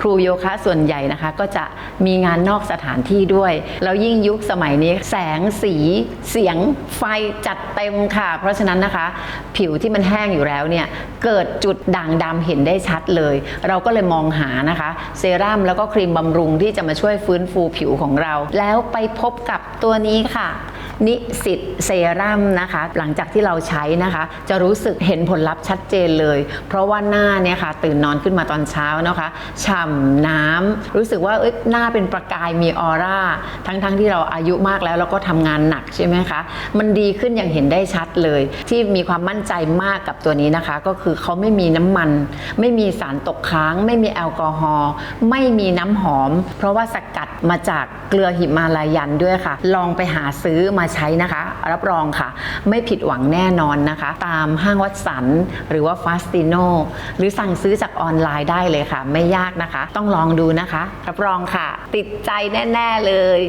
ครูโยคะส่วนใหญ่นะคะ ก็จะมีงานนอกสถานที่ด้วย แล้วยิ่งยุคสมัยนี้แสงสีเสียงไฟจัดเต็มค่ะ เพราะฉะนั้นนะคะ ผิวที่มันแห้งอยู่แล้วเนี่ยเกิดจุดด่างดำเห็นได้ชัดเลย เราก็เลยมองหานะคะ เซรั่มแล้วก็ครีมบำรุงที่จะมาช่วยฟื้นฟูผิวของเรา แล้วไปพบกับตัวนี้ค่ะ นิสิตเซรั่มนะคะ หลังจากที่เราใช้นะคะ จะรู้สึกเห็นผลลัพธ์ชัดเจนเลย เพราะว่าหน้าเนี่ยค่ะ ตื่นนอนขึ้นมาตอนเช้านะคะฉ่ำน้ำรู้สึกว่าเอ้ยหน้าเป็นประกายมีออร่าทั้งๆทที่เราอายุมากแล้วแล้วก็ทำงานหนักใช่ไหมคะมันดีขึ้นอย่างเห็นได้ชัดเลย ที่มีความมั่นใจมากกับตัวนี้นะคะ ก็คือเขาไม่มีน้ำมัน ไม่มีสารตกค้าง ไม่มีแอลกอฮอล์ไม่มีน้ำหอม เพราะว่าสกัดมาจากเกลือหิมาลายันด้วยค่ะ ลองไปหาซื้อมาใช้นะคะ รับรองค่ะ ไม่ผิดหวังแน่นอนนะคะ ตามห้างวัดสันหรือว่าฟาสติโนหรือสั่งซื้อจากออนไลน์ได้เลยค่ะ ไม่ยากนะคะ ต้องลองดูนะคะ รับรองค่ะ ติดใจแน่ ๆเลย